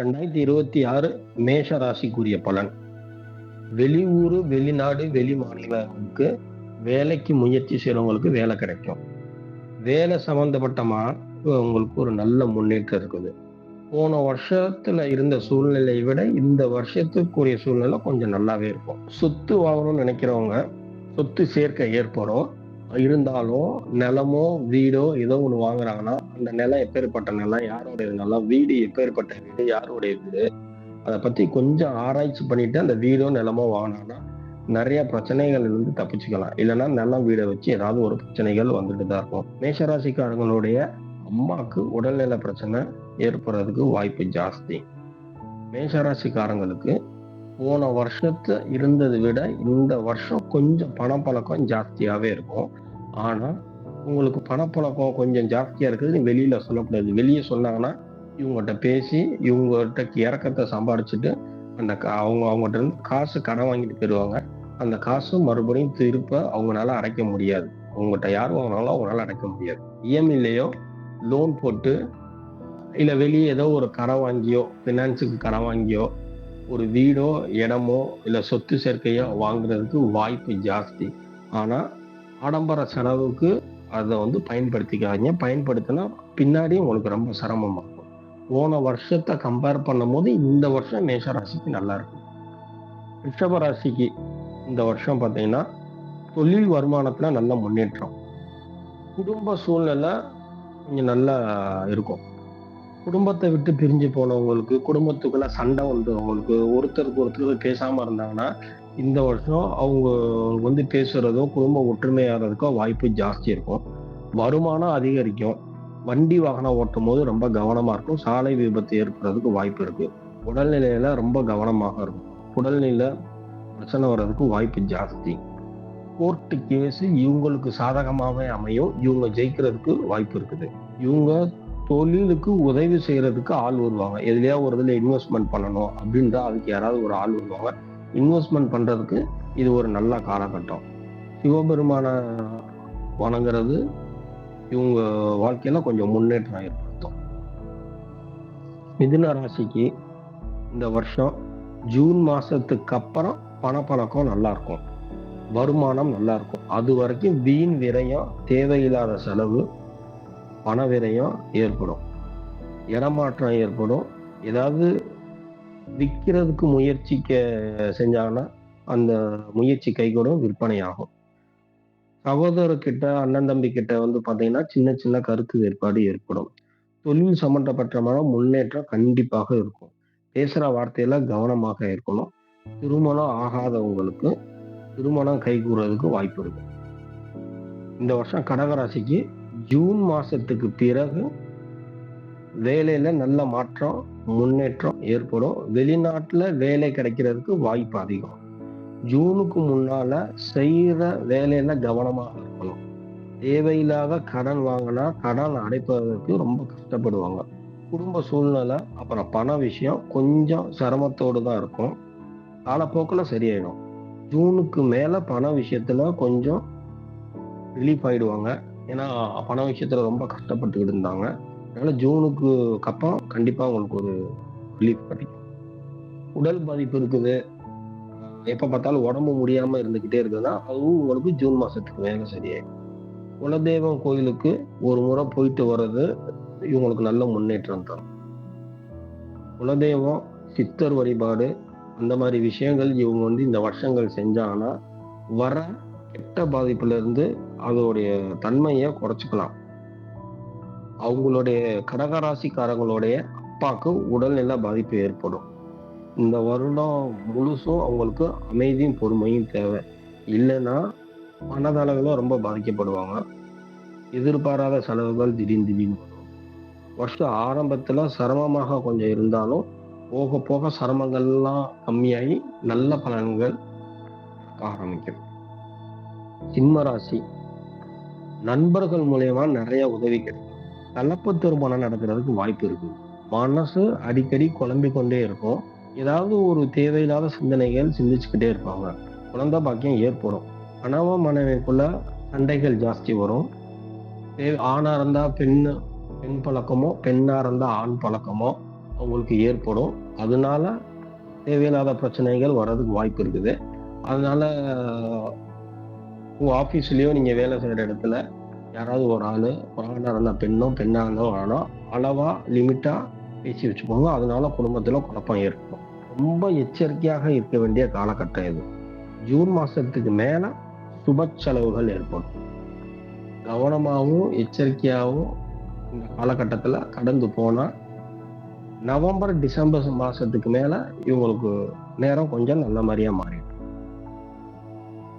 ரெண்டாயிரத்தி இருபத்தி ஆறு மேஷ ராசிக்குரிய பலன். வெளியூர் வெளிநாடு வெளி மாநிலங்களுக்கு வேலைக்கு முயற்சி செய்கிறவங்களுக்கு வேலை கிடைக்கும். வேலை சம்பந்தப்பட்டமா உங்களுக்கு ஒரு நல்ல முன்னேற்றம் இருக்குது. போன வருஷத்துல இருந்த சூழ்நிலையை விட இந்த வருஷத்துக்குரிய சூழ்நிலை கொஞ்சம் நல்லாவே இருக்கும். சொத்து வாங்கணும்னு நினைக்கிறவங்க சொத்து சேர்க்கை ஏற்படும். இருந்தாலும் நிலமோ வீடோ ஏதோ ஒன்று வாங்குறாங்கன்னா அந்த நிலம் எப்பேற்பட்ட நிலம் யாருடைய நிலம் வீடு எப்பேற்பட்ட வீடு யாருடைய வீடு அதை பத்தி கொஞ்சம் ஆராய்ச்சி பண்ணிட்டு அந்த வீடோ நிலமோ வாங்கினாங்கன்னா நிறைய பிரச்சனைகள் இருந்து தப்பிச்சுக்கலாம். இல்லைன்னா நிலம் வீடை வச்சு ஏதாவது ஒரு பிரச்சனைகள் வந்துட்டு தான் இருக்கும். மேஷராசிக்காரங்களுடைய அம்மாவுக்கு உடல்நல பிரச்சனை ஏற்படுறதுக்கு வாய்ப்பு ஜாஸ்தி. மேஷராசிக்காரங்களுக்கு போன வருஷத்து இருந்ததை விட இந்த வருஷம் கொஞ்சம் பணப்பழக்கம் ஜாஸ்தியாகவே இருக்கும். ஆனால் உங்களுக்கு பணப்பழக்கம் கொஞ்சம் ஜாஸ்தியாக இருக்குது வெளியில் சொல்லக்கூடாது. வெளியே சொன்னாங்கன்னா இவங்ககிட்ட பேசி இவங்ககிட்ட இறக்கத்தை சம்பாரிச்சுட்டு அந்த கா- அவங்க அவங்ககிட்ட இருந்து காசு கடன் வாங்கிட்டு போயிடுவாங்க. அந்த காசு மறுபடியும் திருப்ப அவங்களால அடைக்க முடியாது. அவங்ககிட்ட யார் வாங்கினாலும் அவங்களால அடைக்க முடியாது. இஎம்ஐலையோ லோன் போட்டு இல்லை வெளியே ஏதோ ஒரு கடன் வாங்கியோ ஃபினான்ஸுக்கு கடன் வாங்கியோ ஒரு வீடோ இடமோ இல்லை சொத்து சேர்க்கையோ வாங்குறதுக்கு வாய்ப்பு ஜாஸ்தி. ஆனால் ஆடம்பர செலவுக்கு அதை வந்து பயன்படுத்திக்காதீங்க. பயன்படுத்தினா பின்னாடி உங்களுக்கு ரொம்ப சிரமமாகும் போன வருஷத்தை கம்பேர் பண்ணும்போது இந்த வருஷம் மேஷ ராசிக்கு நல்லா இருக்கும் ரிஷப ராசிக்கு இந்த வருஷம் பார்த்தீங்கன்னா தொழில் வருமானத்தில் நல்ல முன்னேற்றம். குடும்ப சூழ்நிலை கொஞ்சம் நல்லா இருக்கும். குடும்பத்தை விட்டு பிரிஞ்சு போனவங்களுக்கு குடும்பத்துக்குள்ள சண்டை வந்தவங்களுக்கு ஒருத்தருக்கு ஒருத்தர் பேசாம இருந்தாங்கன்னா இந்த வருஷம் அவங்க வந்து பேசுறதோ குடும்ப ஒற்றுமையாகிறதுக்கோ வாய்ப்பு ஜாஸ்தி இருக்கும். வருமானம் அதிகரிக்கும். வண்டி வாகனம் ஓட்டும் போது ரொம்ப கவனமா இருக்கும். சாலை விபத்து ஏற்படுறதுக்கு வாய்ப்பு இருக்கு. உடல்நிலையில ரொம்ப கவனமாக இருக்கும். உடல்நிலை பிரச்சனை வர்றதுக்கு வாய்ப்பு ஜாஸ்தி. கோர்ட்டு கேஸ் இவங்களுக்கு சாதகமாகவே அமையும். இவங்க ஜெயிக்கிறதுக்கு வாய்ப்பு இருக்குது. இவங்க தொழிலுக்கு உதவி செய்யறதுக்கு ஆள் வருவாங்க. எதுலயா ஒரு இதுல இன்வெஸ்ட்மெண்ட் பண்ணணும் அப்படின்றா அதுக்கு யாராவது ஒரு ஆள் வருவாங்க. இன்வெஸ்ட்மெண்ட் பண்றதுக்கு இது ஒரு நல்ல காலகட்டம். சிவபெருமான வணங்குறது இவங்க வாழ்க்கையில கொஞ்சம் முன்னேற்றம் ஏற்படுத்தும். மிதுன ராசிக்கு இந்த வருஷம் ஜூன் மாசத்துக்கு அப்புறம் பணப்பழக்கம் நல்லா இருக்கும். வருமானம் நல்லா இருக்கும். அது வரைக்கும் வீண் விரயம் தேவையில்லாத செலவு பணவிரயம் ஏற்படும். இடமாற்றம் ஏற்படும். ஏதாவது விற்கிறதுக்கு முயற்சிக்க செஞ்சாங்கன்னா அந்த முயற்சி கைகூடும் விற்பனையாகும். சகோதரர்கிட்ட அண்ணன் தம்பி கிட்ட வந்து பார்த்தீங்கன்னா சின்ன சின்ன கருத்து வேறுபாடு ஏற்படும். தொழில் சம்பந்தப்பட்டமான முன்னேற்றம் கண்டிப்பாக இருக்கும். பேசுகிற வார்த்தையில கவனமாக இருக்கணும். திருமணம் ஆகாதவங்களுக்கு திருமணம் கைகூறதுக்கு வாய்ப்பு இருக்கு. இந்த வருஷம் கடகராசிக்கு ஜூன் மாசத்துக்கு பிறகு வேலையில நல்ல மாற்றம் முன்னேற்றம் ஏற்படும். வெளிநாட்டுல வேலை கிடைக்கிறதுக்கு வாய்ப்பு அதிகம். ஜூனுக்கு முன்னால செய்யற வேலையில கவனமாக இருக்கணும். தேவையில்லாத கடன் வாங்கினா கடன் அடைப்பதற்கு ரொம்ப கஷ்டப்படுவாங்க. குடும்ப சூழ்நிலை அப்புறம் பண விஷயம் கொஞ்சம் சிரமத்தோடு தான் இருக்கும். காலப்போக்கில் சரியாயிடும். ஜூனுக்கு மேல பண விஷயத்துல கொஞ்சம் ரிலீஃப் ஆயிடுவாங்க. ஏன்னா பண விஷயத்துல ரொம்ப கஷ்டப்பட்டுக்கிட்டு இருந்தாங்க. அதனால ஜூனுக்கு அப்புறம் கண்டிப்பா உங்களுக்கு ஒரு ரிலீஃப் கிடைக்கும். உடல் பாதிப்பு இருக்குது. எப்ப பார்த்தாலும் உடம்பு முடியாம இருந்துகிட்டே இருக்குதுன்னா அதுவும் உங்களுக்கு ஜூன் மாசத்துக்கு மேல சரியாயிடும். குலதெய்வம் கோயிலுக்கு ஒரு முறை போயிட்டு வர்றது இவங்களுக்கு நல்ல முன்னேற்றம் தரும். குலதெய்வம் சித்தர் வழிபாடு அந்த மாதிரி விஷயங்கள் இவங்க வந்து இந்த வருஷங்கள் செஞ்சாங்கன்னா வர கெட்ட பாதிப்புல இருந்து அதோடைய தன்மையை குறைச்சிக்கலாம். அவங்களுடைய கடகராசிக்காரங்களுடைய அப்பாவுக்கு உடல்நல பாதிப்பு ஏற்படும். இந்த வருடம் முழுசும் அவங்களுக்கு அமைதியும் பொறுமையும் தேவை. இல்லைன்னா மனதளவில் ரொம்ப பாதிக்கப்படுவாங்க. எதிர்பாராத செலவுகள் திடீர்னு திடீர்னு வரும். வருஷம் ஆரம்பத்தில் சிரமமாக கொஞ்சம் இருந்தாலும் போக போக சிரமங்கள்லாம் கம்மியாகி நல்ல பலன்கள் ஆரம்பிக்கும் சிம்ம ராசி. நண்பர்கள் மூலயமா நிறைய உதவி கிடைக்கும். கலப்பு திருமணம் நடக்கிறதுக்கு வாய்ப்பு இருக்கு. மனசு அடிக்கடி குழம்பி கொண்டே இருக்கும். ஏதாவது ஒரு தேவையில்லாத சிந்தனைகள் சிந்திச்சுக்கிட்டே இருப்பாங்க. குழந்தை பாக்கியம் ஏற்படும். கணவன் மனைவிக்குள்ள சண்டைகள் ஜாஸ்தி வரும். தே- ஆணா இருந்தா பெண் பெண் பழக்கமோ பெண்ணா இருந்தா ஆண் பழக்கமோ அவங்களுக்கு ஏற்படும். அதனால தேவையில்லாத பிரச்சனைகள் வர்றதுக்கு வாய்ப்பு இருக்குது. அதனால உங்கள் ஆஃபீஸ்லேயோ நீங்கள் வேலை செய்கிற இடத்துல யாராவது ஒரு ஆள் ஒரு ஆணாக இருந்தால் பெண்ணோ பெண்ணாக இருந்தால் ஆணோ அளவாக லிமிட்டாக பேசி வச்சுக்கோங்க. அதனால குடும்பத்தில் குழப்பம் ஏற்படும். ரொம்ப எச்சரிக்கையாக இருக்க வேண்டிய காலகட்டம் இது. ஜூன் மாதத்துக்கு மேலே சுப செலவுகள் ஏற்படும். கவனமாகவும் எச்சரிக்கையாகவும் இந்த காலகட்டத்தில் கடந்து போனால் நவம்பர் டிசம்பர் மாதத்துக்கு மேலே இவங்களுக்கு நேரம் கொஞ்சம் நல்ல மாதிரியாக மாறிடும்.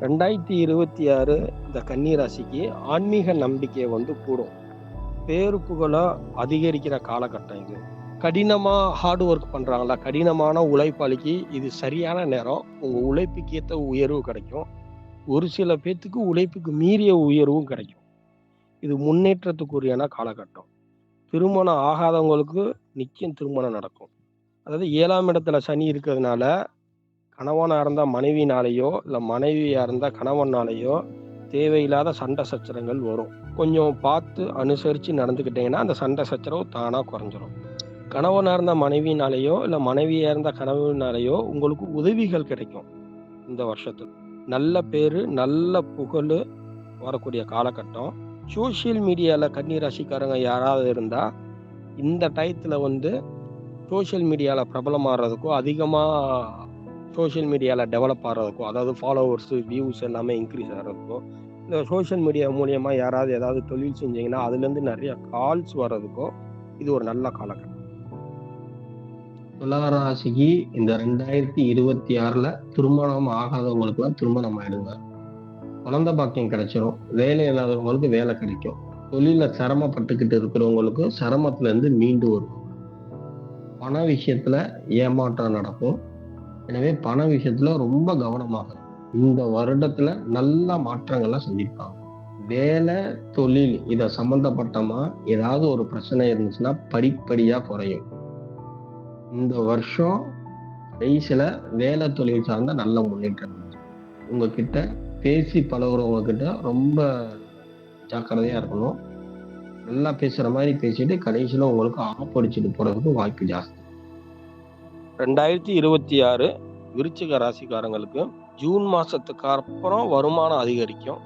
ரெண்டாயிரத்தி இருபத்தி ஆறு இந்த கன்னிராசிக்கு ஆன்மீக நம்பிக்கை வந்து கூடும். பேரு அதிகரிக்கிற காலகட்டம் இது. கடினமாக ஹார்ட் ஒர்க் பண்ணுறாங்களா கடினமான உழைப்பாளிக்கு இது சரியான நேரம். உங்கள் உழைப்புக்கு ஏற்ற உயர்வு கிடைக்கும். ஒரு சில பேர்த்துக்கு உழைப்புக்கு மீறிய உயர்வும் கிடைக்கும். இது முன்னேற்றத்துக்குரியான காலகட்டம். திருமணம் ஆகாதவங்களுக்கு நிச்சயம் திருமணம் நடக்கும். அதாவது ஏழாம் இடத்துல சனி இருக்கிறதுனால கணவனாக இருந்தால் மனைவினாலேயோ இல்லை மனைவியாக இருந்தால் கணவனாலேயோ தேவையில்லாத சண்டை சச்சரங்கள் வரும். கொஞ்சம் பார்த்து அனுசரித்து நடந்துக்கிட்டிங்கன்னா அந்த சண்டை சச்சரவு தானாக குறைஞ்சிரும். கணவனாக இருந்த மனைவினாலேயோ இல்லை மனைவியாக இருந்த கணவனாலேயோ உங்களுக்கு உதவிகள் கிடைக்கும் இந்த வருஷத்தில். நல்ல பேர் நல்ல புகழ் வரக்கூடிய காலகட்டம். சோஷியல் மீடியாவில் கன்னிராசிக்காரங்க யாராவது இருந்தால் இந்த டயத்தில் வந்து சோஷியல் மீடியாவில் பிரபலமாகறதுக்கோ அதிகமாக சோஷியல் மீடியாவில் டெவலப் ஆகிறதுக்கும் அதாவது ஃபாலோவர்ஸு வியூஸ் எல்லாமே இன்க்ரீஸ் ஆகிறதுக்கும் இந்த சோஷியல் மீடியா மூலியமாக யாராவது ஏதாவது தொழில் செஞ்சீங்கன்னா அதுலேருந்து நிறைய கால்ஸ் வர்றதுக்கும் இது ஒரு நல்ல காலகட்டம். துளார ராசிக்கு இந்த ரெண்டாயிரத்தி இருபத்தி ஆறுல திருமணம் ஆகாதவங்களுக்குலாம் திருமணம் ஆயிடுங்க. குழந்தை பாக்கியம் கிடைச்சிடும் வேலை இல்லாதவங்களுக்கு வேலை கிடைக்கும். தொழில சிரமப்பட்டுக்கிட்டு இருக்கிறவங்களுக்கு சிரமத்துல இருந்து மீண்டு வரும் பண விஷயத்துல ஏமாற்றம் நடக்கும். எனவே பண விஷயத்துல ரொம்ப கவனமாக இந்த வருடத்துல நல்ல மாற்றங்கள்லாம் சந்திப்பாங்க வேலை தொழில் இதை சம்பந்தப்பட்டமா ஏதாவது ஒரு பிரச்சனை இருந்துச்சுன்னா படிப்படியா குறையும். இந்த வருஷம் கடைசியில வேலை தொழில் சார்ந்த நல்ல முன்னேற்றம் உங்ககிட்ட பேசி பழகுறவங்க கிட்ட ரொம்ப ஜாக்கிரதையா இருக்கணும். நல்லா பேசுற மாதிரி பேசிட்டு கடைசியில உங்களுக்கு ஆப்படிச்சுட்டு போறதுக்கு வாய்ப்பு ஜாஸ்தி. ரெண்டாயிரத்தி இருபத்தி ஆறு விருச்சிக ராசிக்காரங்களுக்கு ஜூன் மாசத்துக்கு அப்புறம் வருமானம் அதிகரிக்கும்.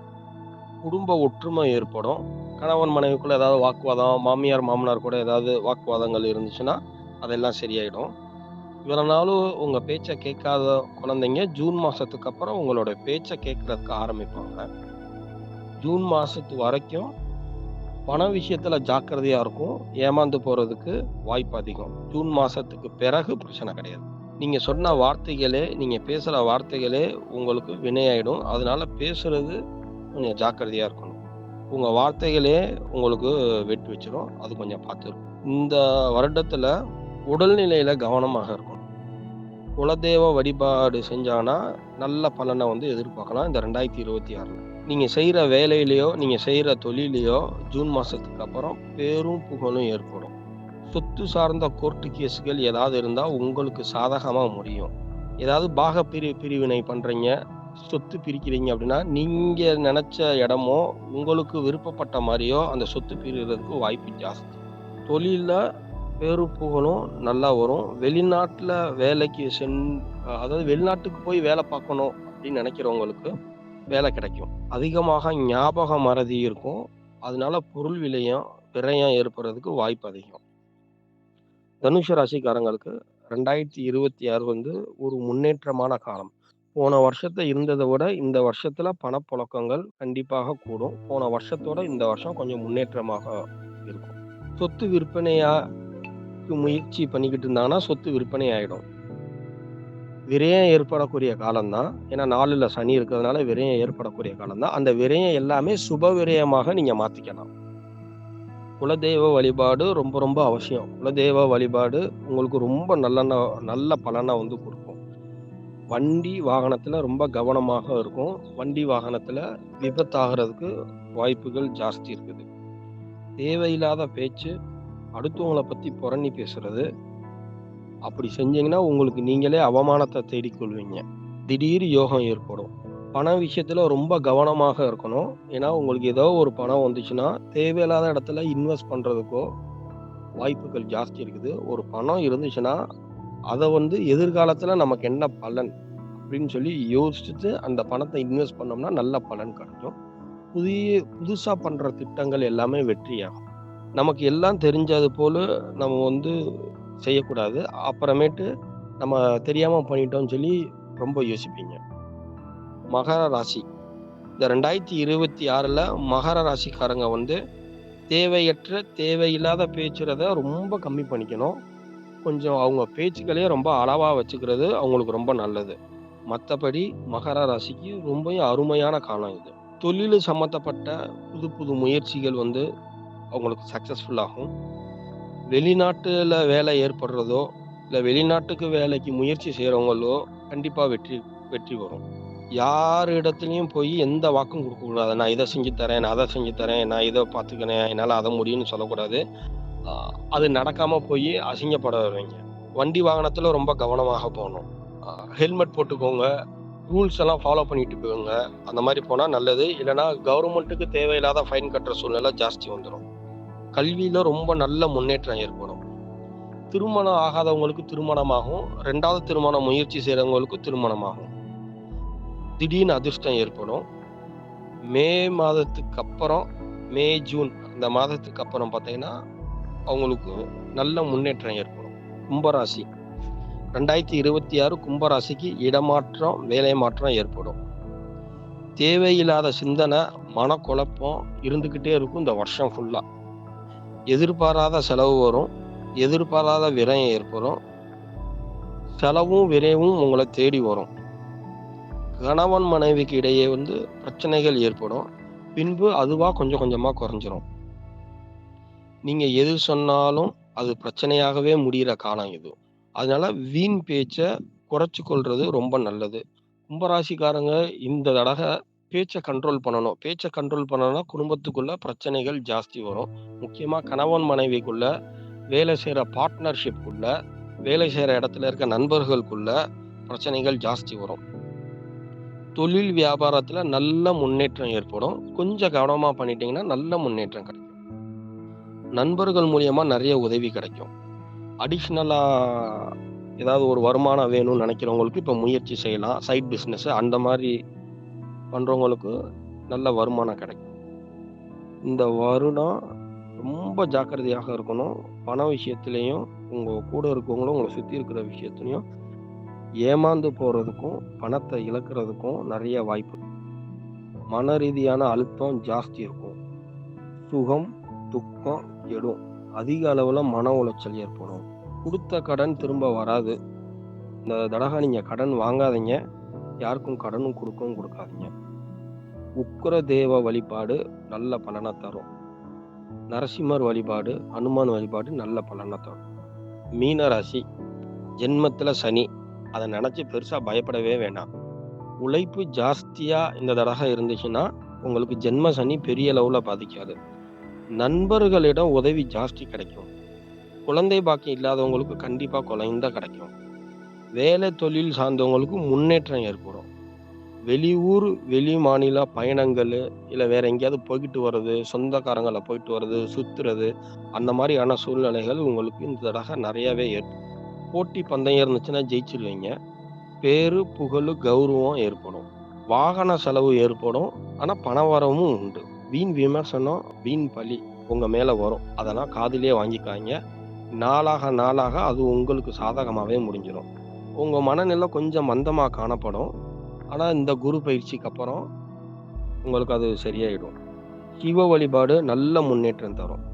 குடும்ப ஒற்றுமை ஏற்படும். கணவன் மனைவிக்குள்ள ஏதாவது வாக்குவாதம் மாமியார் மாமனார் கூட ஏதாவது வாக்குவாதங்கள் இருந்துச்சுன்னா அதெல்லாம் சரியாயிடும். இவ்வளவு நாளும் உங்க பேச்சை கேட்காத குழந்தைங்க ஜூன் மாசத்துக்கு அப்புறம் உங்களோட பேச்சை கேட்கறதுக்கு ஆரம்பிப்பாங்க. ஜூன் மாசத்து வரைக்கும் பண விஷயத்துல ஜாக்கிரதையா இருக்கும் ஏமாந்து போறதுக்கு வாய்ப்பு அதிகம். ஜூன் மாசத்துக்கு பிறகு பிரச்சனை கிடையாது. நீங்க சொன்ன வார்த்தைகளே நீங்க பேசுற வார்த்தைகளே உங்களுக்கு வினையாயிடும். அதனால பேசுறது கொஞ்சம் ஜாக்கிரதையா இருக்கணும். உங்க வார்த்தைகளே உங்களுக்கு வெட்டு வச்சிடும் அது கொஞ்சம் பார்த்துருக்கும் இந்த வருடத்துல உடல்நிலையில கவனமாக இருக்கணும். குலதெய்வ வழிபாடு செஞ்சாங்கன்னா நல்ல பலனை வந்து எதிர்பார்க்கலாம். இந்த ரெண்டாயிரத்தி இருபத்தி ஆறுல. நீங்கள் செய்கிற வேலையிலையோ நீங்கள் செய்கிற தொழிலையோ ஜூன் மாதத்துக்கு அப்புறம் பேரும் புகழும் ஏற்படும். சொத்து சார்ந்த கோர்ட்டு கேஸுகள் ஏதாவது இருந்தால் உங்களுக்கு சாதகமாக முடியும். ஏதாவது பாக பிரி பிரிவினை பண்ணுறீங்க சொத்து பிரிக்கிறீங்க அப்படின்னா நீங்கள் நினச்ச இடமோ உங்களுக்கு விருப்பப்பட்ட மாதிரியோ அந்த சொத்து பிரிகிறதுக்கு வாய்ப்பு ஜாஸ்தி. தொழிலில் பேரு புகழும் நல்லா வரும். வெளிநாட்டில் வேலைக்கு சென் அதாவது வெளிநாட்டுக்கு போய் வேலை பார்க்கணும் அப்படின்னு நினைக்கிறவங்களுக்கு வேலை கிடைக்கும். அதிகமாக ஞாபக மறதி இருக்கும். அதனால பொருள் விலையம் விரயம் ஏற்படுறதுக்கு வாய்ப்பு அதிகம். தனுஷ ராசிக்காரங்களுக்கு ரெண்டாயிரத்தி இருபத்தி ஆறு வந்து ஒரு முன்னேற்றமான காலம். போன வருஷத்தை இருந்ததை விட இந்த வருஷத்துல பணப்புழக்கங்கள் கண்டிப்பாக கூடும். போன வருஷத்தோட இந்த வருஷம் கொஞ்சம் முன்னேற்றமாக இருக்கும். சொத்து விற்பனையா முயற்சி பண்ணிக்கிட்டு இருந்தாங்கன்னா சொத்து விற்பனை ஆயிடும். விரயம் ஏற்படக்கூடிய காலம்தான். ஏன்னா நாலுல சனி இருக்கிறதுனால விரயம் ஏற்படக்கூடிய காலம்தான். அந்த விரயம் எல்லாமே சுப விரயமாக நீங்க மாத்திக்கலாம். குலதெய்வ வழிபாடு ரொம்ப ரொம்ப அவசியம். குலதெய்வ வழிபாடு உங்களுக்கு ரொம்ப நல்ல நல்ல பலனை வந்து கொடுக்கும். வண்டி வாகனத்துல ரொம்ப கவனமாக இருக்கும். வண்டி வாகனத்துல விபத்தாகிறதுக்கு வாய்ப்புகள் ஜாஸ்தி இருக்குது. தேவையில்லாத பேச்சு அடுத்தவங்களை பத்தி புரணி பேசுறது அப்படி செஞ்சீங்கன்னா உங்களுக்கு நீங்களே அவமானத்தை தேடிக்கொள்வீங்க திடீர் யோகம் ஏற்படும் பண விஷயத்தில் ரொம்ப கவனமாக இருக்கணும் ஏன்னா உங்களுக்கு ஏதோ ஒரு பணம் வந்துச்சுன்னா தேவையில்லாத இடத்துல இன்வெஸ்ட் பண்ணுறதுக்கோ வாய்ப்புகள் ஜாஸ்தி இருக்குது. ஒரு பணம் இருந்துச்சுன்னா, அதை வந்து எதிர்காலத்தில் நமக்கு என்ன பலன் அப்படின்னு சொல்லி யோசிச்சுட்டு அந்த பணத்தை இன்வெஸ்ட் பண்ணோம்னா நல்ல பலன் கிடைக்கும். புதிய புதுசாக பண்ணுற திட்டங்கள் எல்லாமே வெற்றியாகும். நமக்கு எல்லாம் தெரிஞ்சது போல் நம்ம வந்து செய்யக்கூடாது. அப்புறமேட்டு நம்ம தெரியாமல் பண்ணிட்டோம்னு சொல்லி ரொம்ப யோசிப்பீங்க. மகர ராசி. இந்த 2026ல மகர ராசிக்காரங்க வந்து தேவையற்ற, தேவையில்லாத பேச்சுறத ரொம்ப கம்மி பண்ணிக்கணும். கொஞ்சம் அவங்க பேச்சுக்களையே ரொம்ப அளவாக வச்சுக்கிறது அவங்களுக்கு ரொம்ப நல்லது. மற்றபடி மகர ராசிக்கு ரொம்பவும் அருமையான காலம் இது. தொழில் சம்மந்தப்பட்ட புது புது முயற்சிகள் வந்து அவங்களுக்கு சக்ஸஸ்ஃபுல்லாகும் வெளிநாட்டுல வேலை ஏற்படுறதோ, இல்லை வெளிநாட்டுக்கு வேலைக்கு முயற்சி செய்கிறவங்களோ கண்டிப்பாக வெற்றி வெற்றி வரும். யார் இடத்துலையும் போய் எந்த வாக்கும் கொடுக்கக்கூடாது நான் இதை செஞ்சு தரேன், நான் அதை செஞ்சு தரேன், நான் இதை பார்த்துக்கிறேன், என்னால் அதை முடியும்னு சொல்லக்கூடாது. அது நடக்காமல் போய் அசிங்கப்பட வருவீங்க வண்டி வாகனத்தில் ரொம்ப கவனமாக போகணும் ஹெல்மெட் போட்டுக்கோங்க. ரூல்ஸ் எல்லாம் ஃபாலோ பண்ணிட்டு போங்க. அந்த மாதிரி போனால் நல்லது. இல்லைனா கவர்மெண்ட்டுக்கு தேவையில்லாத ஃபைன் கட்டுற சூழ்நிலை ஜாஸ்தி வந்துடும் கல்வியில ரொம்ப நல்ல முன்னேற்றம் ஏற்படும். திருமணம் ஆகாதவங்களுக்கு திருமணமாகும். ரெண்டாவது திருமணம் முயற்சி செய்கிறவங்களுக்கு திருமணமாகும். திடீர்னு அதிர்ஷ்டம் ஏற்படும். மே மாதத்துக்கு அப்புறம் மே, ஜூன் அந்த மாதத்துக்கு அப்புறம் பார்த்தீங்கன்னா, அவங்களுக்கு நல்ல முன்னேற்றம் ஏற்படும். கும்பராசி. 2026 கும்பராசிக்கு இடமாற்றம், வேலை மாற்றம் ஏற்படும். தேவையில்லாத சிந்தனை, மனக்குழப்பம் இருந்துக்கிட்டே இருக்கும் இந்த வருஷம் ஃபுல்லாக எதிர்பாராத செலவு வரும். எதிர்பாராத விரயம் ஏற்படும். செலவும், விரைவும் உங்களை தேடி வரும். கணவன், மனைவிக்கு இடையே வந்து பிரச்சனைகள் ஏற்படும். பின்பு அதுவா கொஞ்சம் கொஞ்சமா குறைஞ்சிரும். நீங்க எது சொன்னாலும் அது பிரச்சனையாகவே முடிகிற காலம் இது. அதனால வீண் பேச்சை குறைச்சி கொள்றது ரொம்ப நல்லது. கும்பராசிக்காரங்க இந்த தடவை பேச்சை கண்ட்ரோல் பண்ணணும். பேச்சை கண்ட்ரோல் பண்ணணும்னா குடும்பத்துக்குள்ள பிரச்சனைகள் ஜாஸ்தி வரும். முக்கியமாக கணவன், மனைவிக்குள்ள, வேலை செய்கிற பார்ட்னர்ஷிப்குள்ள, வேலை செய்கிற இடத்துல இருக்க நண்பர்களுக்குள்ள பிரச்சனைகள் ஜாஸ்தி வரும். தொழில் வியாபாரத்தில் நல்ல முன்னேற்றம் ஏற்படும். கொஞ்சம் கவனமாக பண்ணிட்டீங்கன்னா நல்ல முன்னேற்றம் கிடைக்கும். நண்பர்கள் மூலியமாக நிறைய உதவி கிடைக்கும். அடிஷ்னலாக ஏதாவது ஒரு வருமானம் வேணும்னு நினைக்கிறவங்களுக்கு இப்போ முயற்சி செய்யலாம். சைட் பிஸ்னஸ் அந்த மாதிரி பண்ணுறவங்களுக்கு நல்ல வருமானம் கிடைக்கும். இந்த வருடம் ரொம்ப ஜாக்கிரதையாக இருக்கணும். பண விஷயத்துலேயும் உங்கள் கூட இருக்கவங்களும் உங்களை சுற்றி இருக்கிற விஷயத்துலையும் ஏமாந்து போகிறதுக்கும் பணத்தை இழக்கிறதுக்கும் நிறைய வாய்ப்பு. மன ரீதியான அழுத்தம் ஜாஸ்தி இருக்கும். சுகம், துக்கம் எடும் அதிக அளவில் மன உளைச்சல் ஏற்படும். கொடுத்த கடன் திரும்ப வராது. இந்த தடகா நீங்கள் கடன் வாங்காதீங்க. யாருக்கும் கடனும் கொடுக்கவும் கொடுக்காதீங்க உக்கிர தேவ வழிபாடு நல்ல பலனை தரும். நரசிம்மர் வழிபாடு, அனுமான் வழிபாடு நல்ல பலனை தரும். மீன ராசி. ஜென்மத்தில் சனி. அதை நினச்சி பெருசாக பயப்படவே வேண்டாம். உழைப்பு ஜாஸ்தியாக இந்த தடக இருந்துச்சுன்னா, உங்களுக்கு ஜென்ம சனி பெரிய அளவில் பாதிக்காது. நண்பர்களிடம் உதவி ஜாஸ்தி கிடைக்கும். குழந்தை பாக்கியம் இல்லாதவங்களுக்கு கண்டிப்பாக குழந்தை கிடைக்கும். வேலை, தொழில் சார்ந்தவங்களுக்கு முன்னேற்றம் ஏற்படும். வெளியூர், வெளி மாநில பயணங்கள் இல்லை வேற எங்கேயாவது போய்கிட்டு வர்றது, சொந்தக்காரங்களை போயிட்டு வர்றது, சுத்துறது, அந்த மாதிரியான சூழ்நிலைகள் உங்களுக்கு இந்த தடவை நிறையாவே ஏற்படும். போட்டி பந்தயம் இருந்துச்சுன்னா ஜெயிச்சிருவீங்க பேரு, புகழு, கௌரவம் ஏற்படும். வாகன செலவு ஏற்படும். ஆனால் பண வரவும் உண்டு. வீண் விமர்சனம், வீண் பழி உங்கள் மேலே வரும். அதெல்லாம் காதிலே வாங்கிக்காங்க நாளாக நாளாக அது உங்களுக்கு சாதகமாகவே முடிஞ்சிடும் உங்கள் மனநிலை கொஞ்சம் மந்தமாக காணப்படும். ஆனா இந்த குரு பயிற்சிக்கு அப்புறம் உங்களுக்கு அது சரியாயிடும். சிவ வழிபாடு நல்ல முன்னேற்றம் தரும்.